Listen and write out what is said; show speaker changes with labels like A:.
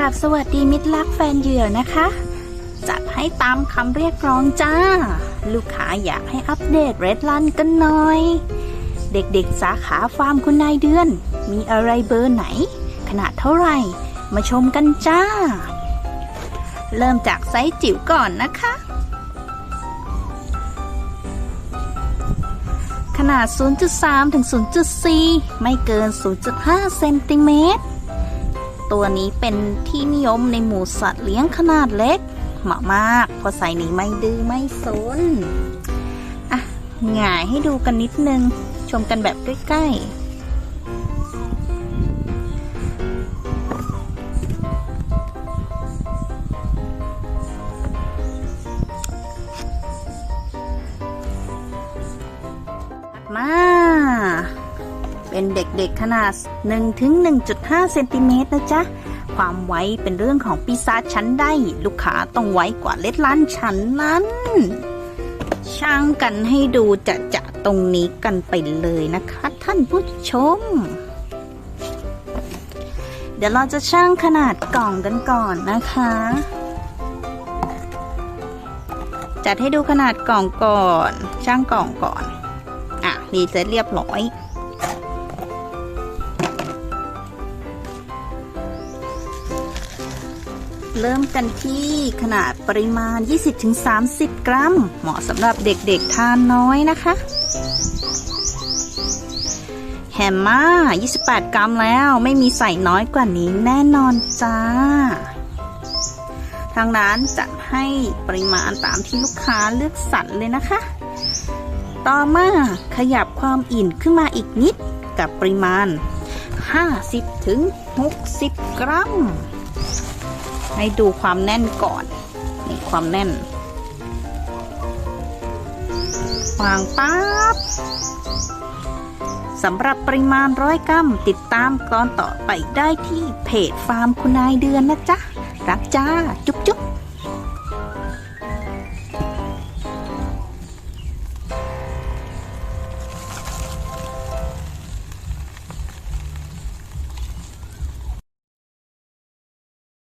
A: ราบสวัสดีมิตรรักแฟนเหยื่อนะคะ จัดให้ตามคำเรียกร้องจ้า ลูกค้าอยากให้อัปเดตเรดลันกันหน่อย เด็กๆสาขาฟาร์มคุณนายเดือน มีอะไรเบอร์ไหน ขนาดเท่าไหร่ มาชมกันจ้า เริ่มจากไซส์จิ๋วก่อนนะคะ ขนาด 0.3 ถึง 0.4 ไม่เกิน 0.5 เซนติเมตร ตัวนี้เป็นที่นิยมในหมู่สัตว์เลี้ยงขนาดเล็กเหมาะมากเพราะใส่นี้ไม่ดื้อไม่ซนอะหงายให้ดูกันนิดนึง ชมกันแบบใกล้ๆมา เป็นเด็กๆขนาด1ถึง1.5 เซนติเมตรนะจ๊ะ ความไวเป็นเรื่องของปีศาจชั้นได้ ลูกค้าต้องไวกว่าเล็ดล้านชั้นนั้น ช่างกันให้ดูจะจะตรงนี้กันไปเลยนะคะ ท่านผู้ชม เดี๋ยวเราจะช่างขนาดกล่องกันก่อนนะคะจัดให้ดูขนาดกล่องก่อน ช่างกล่องก่อน อะ รีเซ็ตเรียบร้อย เริ่มกันที่ขนาดปริมาณ 20-30 กรัม เหมาะสำหรับเด็กๆทานน้อยนะคะ แฮมมา28 กรัมแล้วไม่มีใส่น้อยกว่านี้แน่นอนจ้า ทางร้านจัดให้ปริมาณตามที่ลูกค้าเลือกสรรเลยนะคะ ต่อมาขยับความอิ่นขึ้นมาอีกนิดกับปริมาณ 50-60 กรัม ให้ดูความแน่นก่อนนี่ความแน่น วางปั๊บสำหรับปริมาณร้อยกรัมติดตามตอนต่อไปได้ที่เพจฟาร์มคุณนายเดือนนะจ๊ะ รักจ้า จุ๊บจุ๊บ